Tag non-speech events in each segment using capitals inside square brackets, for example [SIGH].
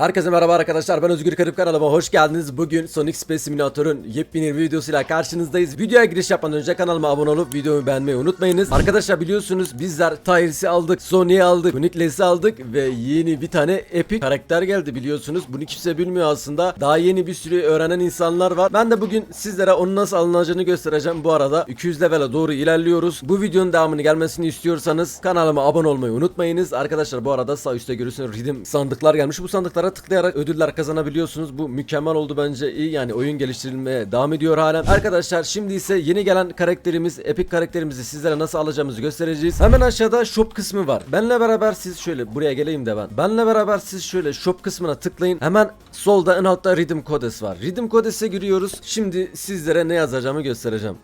Herkese merhaba arkadaşlar ben Özgür Karıp kanalıma hoş geldiniz. Bugün Sonic Space Simulator'un yepyeni bir videosuyla karşınızdayız. Videoya giriş yapmadan önce kanalıma abone olup videomu beğenmeyi unutmayınız. Arkadaşlar biliyorsunuz bizler Tyres'i aldık, Sonic'i aldık, Unikles'i aldık ve yeni bir tane epic karakter geldi biliyorsunuz. Bunu kimse bilmiyor aslında. Daha yeni bir sürü öğrenen insanlar var. Ben de bugün sizlere onun nasıl alınacağını göstereceğim. Bu arada 200 level'e doğru ilerliyoruz. Bu videonun devamını gelmesini istiyorsanız kanalıma abone olmayı unutmayınız. Arkadaşlar bu arada sağ üstte görüyorsunuz redeem sandıklar gelmiş. Bu sandıklara tıklayarak ödüller kazanabiliyorsunuz. Bu mükemmel oldu bence. iyi yani oyun geliştirilmeye devam ediyor halen. Arkadaşlar şimdi ise yeni gelen karakterimiz, epic karakterimizi sizlere nasıl alacağımızı göstereceğiz. Hemen aşağıda shop kısmı var. Benle beraber siz şöyle buraya geleyim de ben. Benle beraber siz şöyle shop kısmına tıklayın. Hemen solda en altta redeem kodes var. Redeem kodese giriyoruz. Şimdi sizlere ne yazacağımı göstereceğim.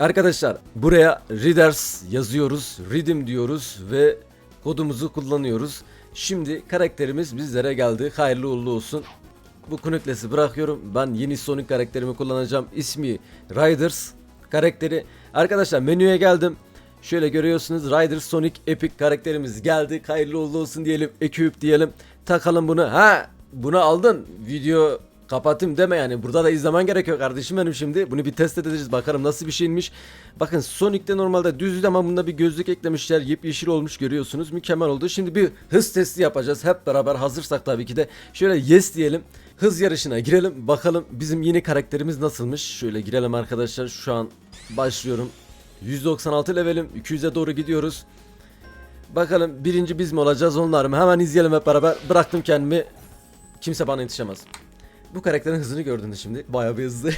Arkadaşlar buraya readers yazıyoruz. Redeem diyoruz ve kodumuzu kullanıyoruz. Şimdi karakterimiz bizlere geldi. Hayırlı uğurlu olsun. Bu Knuckles'i bırakıyorum. Ben yeni Sonic karakterimi kullanacağım. İsmi Riders karakteri. Arkadaşlar menüye geldim. Şöyle görüyorsunuz Riders Sonic Epic karakterimiz geldi. Hayırlı uğurlu olsun diyelim. Ekip diyelim. Takalım bunu. Ha bunu aldın. Video kapatayım deme yani. Burada da izlemen gerekiyor kardeşim benim şimdi. Bunu bir test edeceğiz. Bakalım nasıl bir şeymiş. Bakın Sonic'te normalde düzdü ama bunda bir gözlük eklemişler. Yepyeşil olmuş görüyorsunuz. Mükemmel oldu. Şimdi bir hız testi yapacağız. Hep beraber hazırsak tabii ki de. Şöyle yes diyelim. Hız yarışına girelim. Bakalım bizim yeni karakterimiz nasılmış. Şöyle girelim arkadaşlar. Şu an başlıyorum. 196 levelim. 200'e doğru gidiyoruz. Bakalım birinci biz mi olacağız onlar mı? Hemen izleyelim hep beraber. Bıraktım kendimi. Kimse bana yetişemez. Bu karakterin hızını gördünüz şimdi. Bayağı bir hızlı.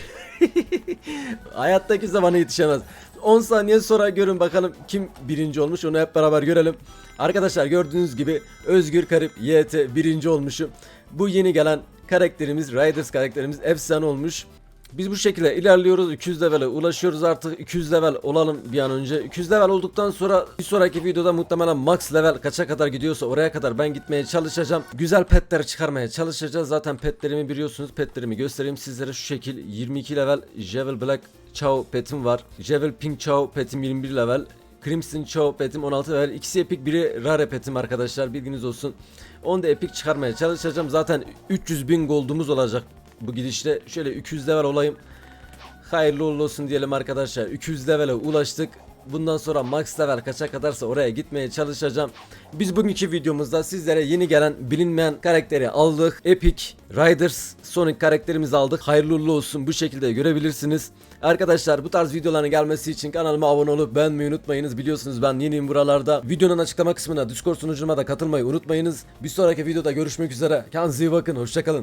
[LAUGHS] Hayatta kimse bana yetişemez. 10 saniye sonra görün bakalım kim birinci olmuş onu hep beraber görelim. Arkadaşlar gördüğünüz gibi Özgür Karip YT birinci olmuşum. Bu yeni gelen karakterimiz Riders karakterimiz efsane olmuş. Biz bu şekilde ilerliyoruz. 200 level'e ulaşıyoruz artık. 200 level olalım bir an önce. 200 level olduktan sonra bir sonraki videoda muhtemelen max level kaça kadar gidiyorsa oraya kadar ben gitmeye çalışacağım. Güzel petler çıkarmaya çalışacağız. Zaten petlerimi biliyorsunuz. Petlerimi göstereyim sizlere şu şekil. 22 level Javel Black Chow petim var. Javel Pink Chow petim 21 level. Crimson Chow petim 16 level. İkisi epic biri rare petim arkadaşlar bilginiz olsun. Onu da epic çıkarmaya çalışacağım. Zaten 300 bin goldumuz olacak bu gidişle. Şöyle 200 level olayım. Hayırlı olsun diyelim arkadaşlar. 200 level'e ulaştık. Bundan sonra max level kaça kadarsa oraya gitmeye çalışacağım. Biz bugünkü videomuzda sizlere yeni gelen bilinmeyen karakteri aldık. Epic Riders Sonic karakterimizi aldık. Hayırlı olsun bu şekilde görebilirsiniz. Arkadaşlar bu tarz videoların gelmesi için kanalıma abone olup beğenmeyi unutmayınız. Biliyorsunuz ben yeniyim buralarda. Videonun açıklama kısmına Discord sunucuma da katılmayı unutmayınız. Bir sonraki videoda görüşmek üzere. Kendinize iyi bakın. Hoşçakalın.